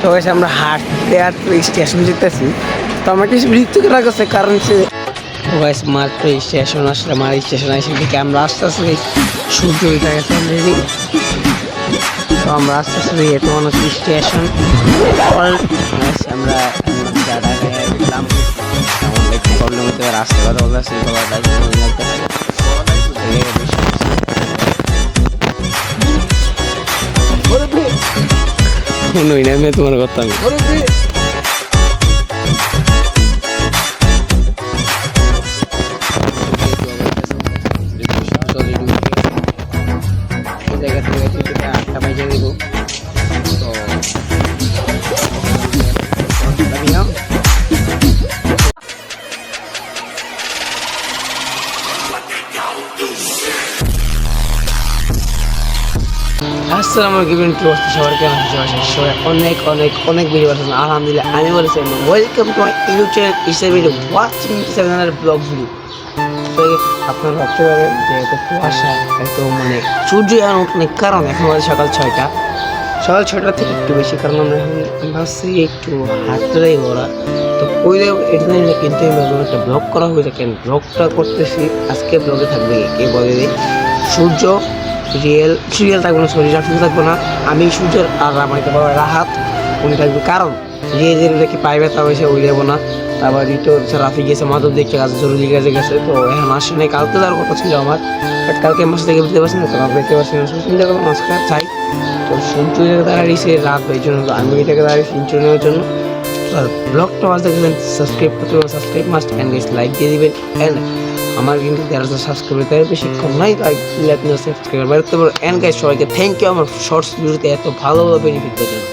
তো গাইস আমরা হাঁটতে হাঁটতে স্টেশন যেতেছি। তো আমার কিছু বিরক্ত করা গেছে কারণ সে গাইস মাত্র স্টেশন আসলে আমার স্টেশন এসে দিকে আমরা আস্তে আস্তে সূর্য উঠে গেছে অলরেডি তো আমরা আস্তে আস্তে যেতে মানুষ স্টেশন আমরা গেলাম একটু প্রবলেম হতে পারে রাস্তা কথা বলতে সেই কথাটা মনে লাগতেছে এই আসসালামু আলাইকুম কি অবস্থা সবার কেমন সবাই অনেক অনেক অনেক বেশি পারছেন আলহামদুলিল্লাহ, আমি বলেছি welcome to my YouTube channel হিসেবে ওয়াচিং চ্যানেলের ব্লগ ভিডিও আপনারা ভাবতে পারেন যে এত কুয়াশা, এত মানে সূর্য এখন ওঠেনি কারণ এখন আমাদের সকাল ছয়টা। সকাল ছয়টা থেকে একটু বেশি কারণ, আমরা এখন ভাবছি একটু হাতটাই ওরা। তো ওই এটা নিয়ে কিন্তু আমি ভাবলাম একটা ব্লগ করা হয়েছে, কেন ব্লগটা করতেছি, আজকে ব্লগে থাকবে কে বলে সূর্য রিয়েল সিরিয়াল থাকব না সরি রাফিক থাকব না। আমি সূর্যের আর একটা বাবা রাহাত, উনি থাকবে কারণ যে যে কি পাইবে, তা হয়েছে ওই যাব না। তারপর রিটো রাফি গেছে মাধব দেখতে গেছে জরুরি কাজে গেছে, তো এখন আসে নাই। কালকে যাওয়ার কথা ছিল আমার। বাট কালকে মাস থেকে বুঝতে পারছি না, তো আমি দেখতে পারছি না। চিন্তা করলাম আজকে চাই। তো সূর্য জায়গায় দাঁড়িয়েছে রাত এই জন্য আমি এটাকে দাঁড়িয়েছি ইন্টার নেওয়ার জন্য। ব্লগটা মাস দেখবেন সাবস্ক্রাইব করতে সাবস্ক্রাইব মাস্ট অ্যান্ড লাইক দিয়ে দিবেন অ্যান্ড আমার কিন্তু যারা সাবস্ক্রাইব তাদের বেশিক্ষণ নাই লাইক দিলে আপনি সাবস্ক্রাইব বাড়তে পারবেন অ্যান্ড গাইস সবাইকে থ্যাংক ইউ আমার শর্টস ভিডিওতে এত ভালো ভালো বেনিফিট দেওয়ার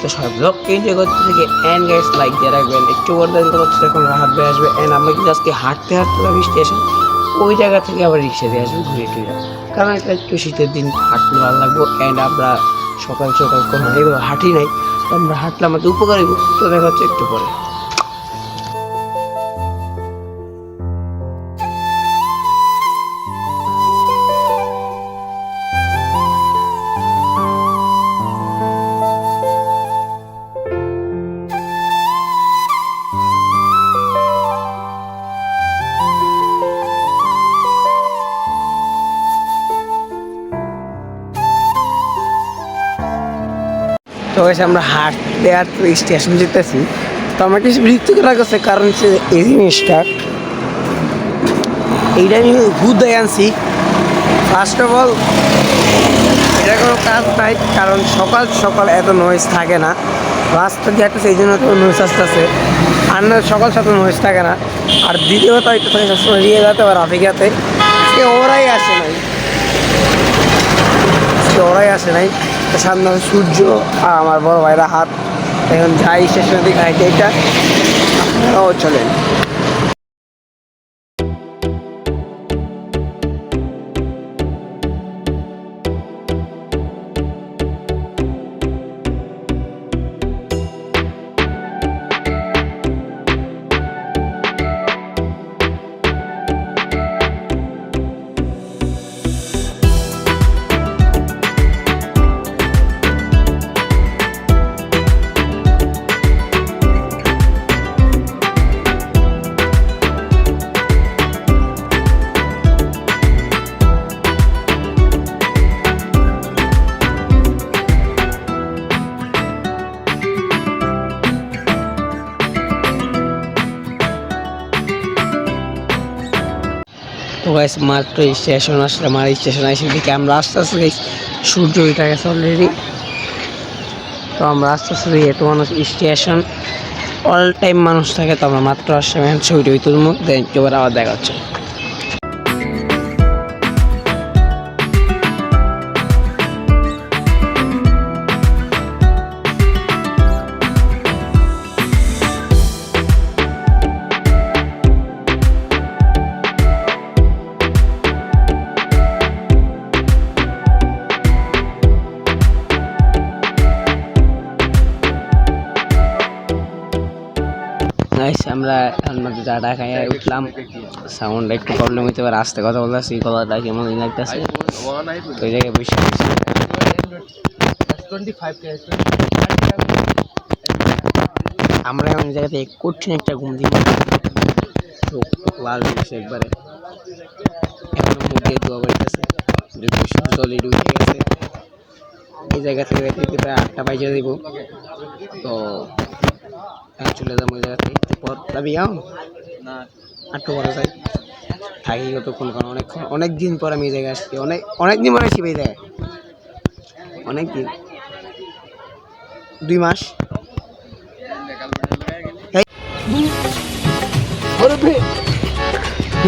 তো সবাই ব্লগকে এনজয় করতে থেকে অ্যান্ড গাইস লাইক দিয়ে রাখবেন। একটু করতে দিতে পারছি এখন রাহাত বেয়ে আসবে। অ্যান্ড আমরা কিন্তু আজকে হাঁটতে হাঁটতে যাব স্টেশন ওই জায়গা থেকে আবার রিক্সা দিয়ে আসব ঘুরে টুরে কারণ এটা একটু শীতের দিন, হাঁটতে ভালো লাগবো। অ্যান্ড আমরা সকাল সকাল কোনো হাঁটি নাই। আমরা হাঁটলে আমাদের উপকার তো দেখা হচ্ছে একটু পরে। গাইস আমরা হাঁটতে হাঁটতে স্টেশন যেতেছি। তো আমার কিছু করা গেছে কারণ হচ্ছে এই জিনিসটা। এইটা আমি ঘুরতে আনছি। ফার্স্ট অফ অল এটা কোনো কাজ নাই, কারণ সকাল সকাল এত নয়েজ থাকে না। রাস্তা দিয়ে একটা সেই জন্য তো নয়েজ আসতেছে। আর না, সকাল সকাল নয়েজ থাকে না। আর দ্বিতীয়ত এটা থাকে, সবসময় রিয়ে যাতে বা আজকে ওরাই আসে নাই। ওরাই আসে নাই। সামনে সূর্য আর আমার বড় ভাইরা হাত। এখন যাই স্টেশনের দিকে, হাইটে এটা আপনারাও চলেন। গাইস মাত্র স্টেশন আসলে মার স্টেশন আসে দিকে আমরা আস্তে আস্তে গাইস সূর্য উঠে গেছে অলরেডি তো আমরা আস্তে আস্তে যেহেতু মানুষ স্টেশন অল টাইম মানুষ থাকে, তো আমরা মাত্র আসলে এখন ছবি টবি তুলবো দেন আবার দেখা হচ্ছে। গাইস আমরা আমাদের জায়গা খাইয়ে উঠলাম। সাউন্ড একটু প্রবলেম হইতে পারে, আস্তে কথা বলতেছি কথাটা কেমন লাগতেছে। তো এই জায়গায় বসে আমরা এখন এই জায়গাতে কঠিন একটা ঘুম দিই চোখ লাল হয়ে গেছে একবারে। এখনও মুখ দিয়ে দোয়া বাড়িতেছে অলরেডি উঠে গেছে। এই জায়গা থেকে প্রায় আটটা বাজে দেবো। তো হ্যাঁ, চলে যাব জায়গাতে যাবি হ্যাঁ? না। পরে যাই। থাকি কতক্ষণ কারণ। অনেকক্ষণ অনেক দিন পর আমি এই জায়গায় আসছি। অনেক অনেক দিন পরে আসছি এই জায়গায় অনেক দিন। দুই মাস।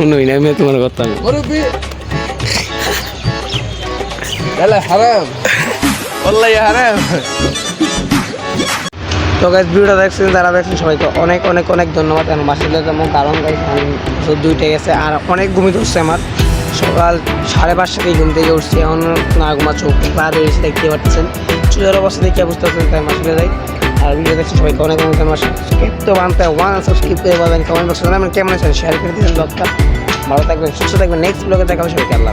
নই না আমি তোমার কথা হারাম। হারাম। তো গাইজ ভিডিওটা দেখছেন, যারা দেখছেন, সবাইকে অনেক অনেক অনেক ধন্যবাদ। কারণ বাসিলে যেমন কারণ গাইজ বছর গেছে, আর অনেক ঘুমিয়ে ধরছে আমার। সকাল সাড়ে পাঁচটা থেকে ঘুম থেকে উঠছি, এখন না ঘুমা চোখ পা ধরেছি দেখতে পাচ্ছেন। চুলের অবস্থা দেখে বুঝতে পারছেন, তাই মাসিলে যাই। আর ভিডিও দেখছেন সবাইকে অনেক অনেক ধন্যবাদ। সাবস্ক্রাইব তো বানতে ওয়ান সাবস্ক্রাইব করে পাবেন। কমেন্ট বক্সে জানাবেন কেমন আছেন শেয়ার করে ব্লগটা ভালো থাকবেন, সুস্থ থাকবেন। নেক্সট ব্লগে দেখা হবে সবাইকে, আল্লাহ